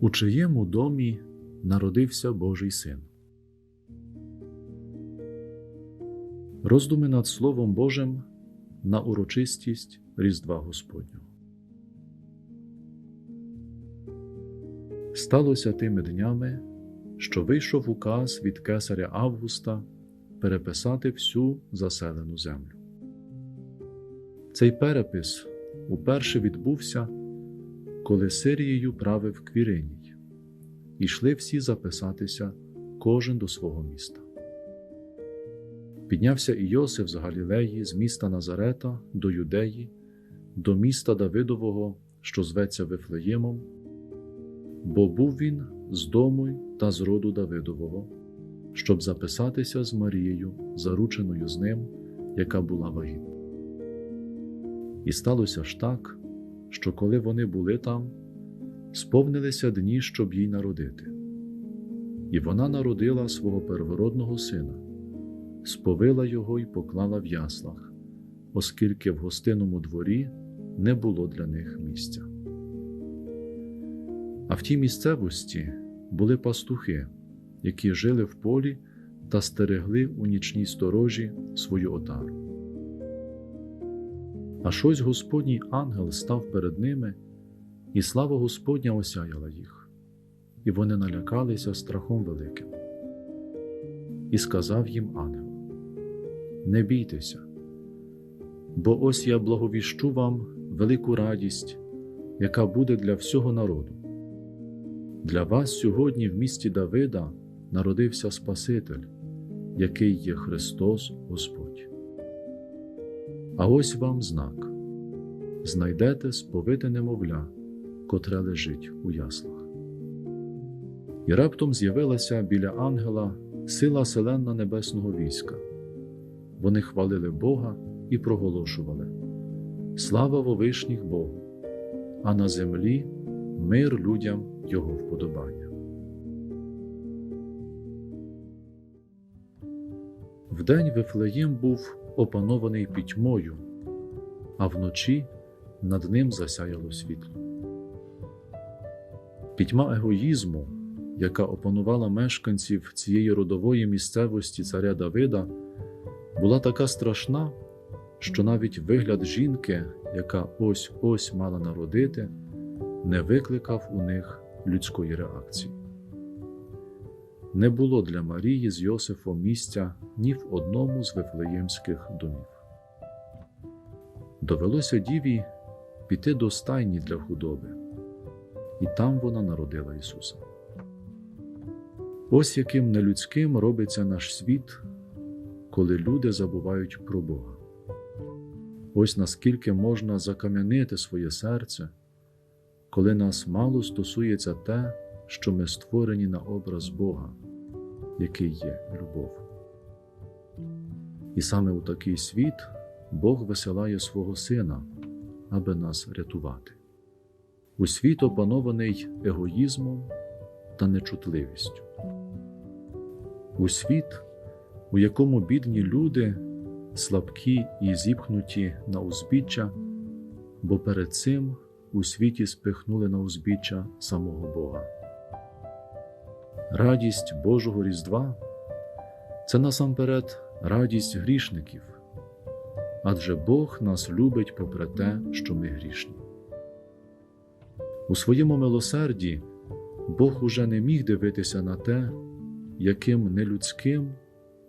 у чиєму домі народився Божий син. Роздуми над Словом Божим на урочистість Різдва Господнього. Сталося тими днями, що вийшов указ від кесаря Августа переписати всю заселену землю. Цей перепис уперше відбувся, коли Сирією правив Квіриній, і йшли всі записатися кожен до свого міста. Піднявся і Йосиф з Галілеї, з міста Назарета до Юдеї, до міста Давидового, що зветься Вифлеємом, бо був він з дому та з роду Давидового, щоб записатися з Марією, зарученою з ним, яка була вагітна. І сталося ж так, що коли вони були там, сповнилися дні, щоб їй народити. І вона народила свого первородного сина, сповила його і поклала в яслах, оскільки в гостинному дворі не було для них місця. А в тій місцевості були пастухи, які жили в полі та стерегли у нічній сторожі свою отару. А щось Господній ангел став перед ними, і слава Господня осяяла їх, і вони налякалися страхом великим. І сказав їм ангел: Не бійтеся, бо ось я благовіщу вам велику радість, яка буде для всього народу. Для вас сьогодні в місті Давида народився Спаситель, який є Христос Господь. А ось вам знак знайдете сповите немовля, котре лежить у яслах. І раптом з'явилася біля ангела сила селенна небесного війська. Вони хвалили Бога і проголошували Слава вовишніх Богу, а на землі мир людям Його вподобання. Вдень Вифлеєм був опанований пітьмою, а вночі над ним засяяло світло. Пітьма егоїзму, яка опанувала мешканців цієї родової місцевості царя Давида, була така страшна, що навіть вигляд жінки, яка ось ось мала народити, не викликав у них людської реакції. Не було для Марії з Йосифом місця ні в одному з вифлеємських домів. Довелося діві піти до стайні для худоби, і там вона народила Ісуса. Ось яким нелюдським робиться наш світ, коли люди забувають про Бога. Ось наскільки можна закам'янити своє серце, коли нас мало стосується те, що ми створені на образ Бога, який є любов. І саме у такий світ Бог висилає свого Сина, аби нас рятувати. У світ опанований егоїзмом та нечутливістю. У світ, у якому бідні люди слабкі і зіпхнуті на узбіччя, бо перед цим у світі спихнули на узбіччя самого Бога. Радість Божого Різдва це насамперед радість грішників, адже Бог нас любить попри те, що ми грішні. У своєму милосерді Бог уже не міг дивитися на те, яким нелюдським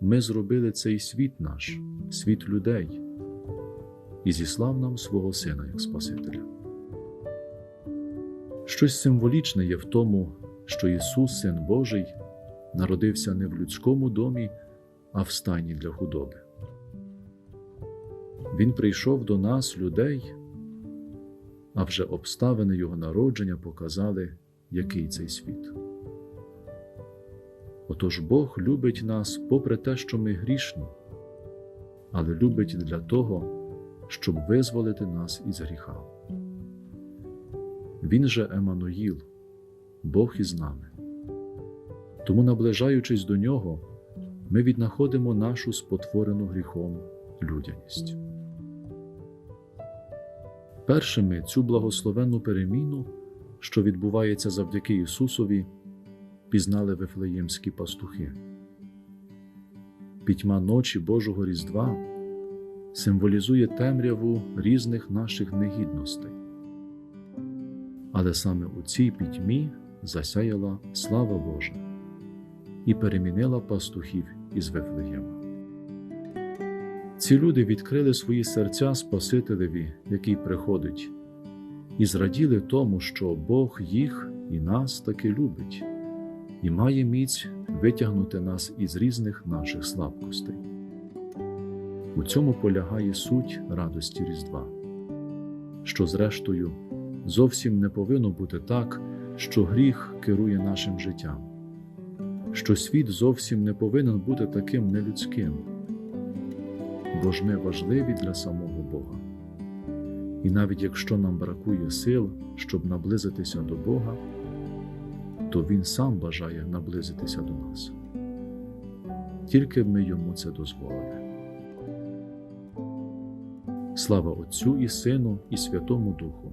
ми зробили цей світ наш, світ людей, і зіслав нам свого Сина як Спасителя. Щось символічне є в тому, що Ісус, Син Божий, народився не в людському домі, а в стайні для худоби. Він прийшов до нас, людей, а вже обставини Його народження показали, який цей світ. Отож Бог любить нас попри те, що ми грішні, але любить для того, щоб визволити нас із гріха. Він же Еммануїл, Бог із нами. Тому, наближаючись до Нього, ми віднаходимо нашу спотворену гріхом людяність. Першими цю благословенну переміну що відбувається завдяки Ісусові, пізнали вифлеємські пастухи. Пітьма ночі Божого Різдва символізує темряву різних наших негідностей. Але саме у цій пітьмі засяяла слава Божа і перемінила пастухів із Вифлеєма. Ці люди відкрили свої серця Спасителеві, який приходить, і зраділи тому, що Бог їх і нас таки любить, і має міць витягнути нас із різних наших слабкостей. У цьому полягає суть радості Різдва, що, зрештою, зовсім не повинно бути так, що гріх керує нашим життям, що світ зовсім не повинен бути таким нелюдським, бо ж ми важливі для самого Бога. І навіть якщо нам бракує сил, щоб наблизитися до Бога, то Він сам бажає наблизитися до нас. Тільки ми йому це дозволили. Слава Отцю і Сину, і Святому Духу,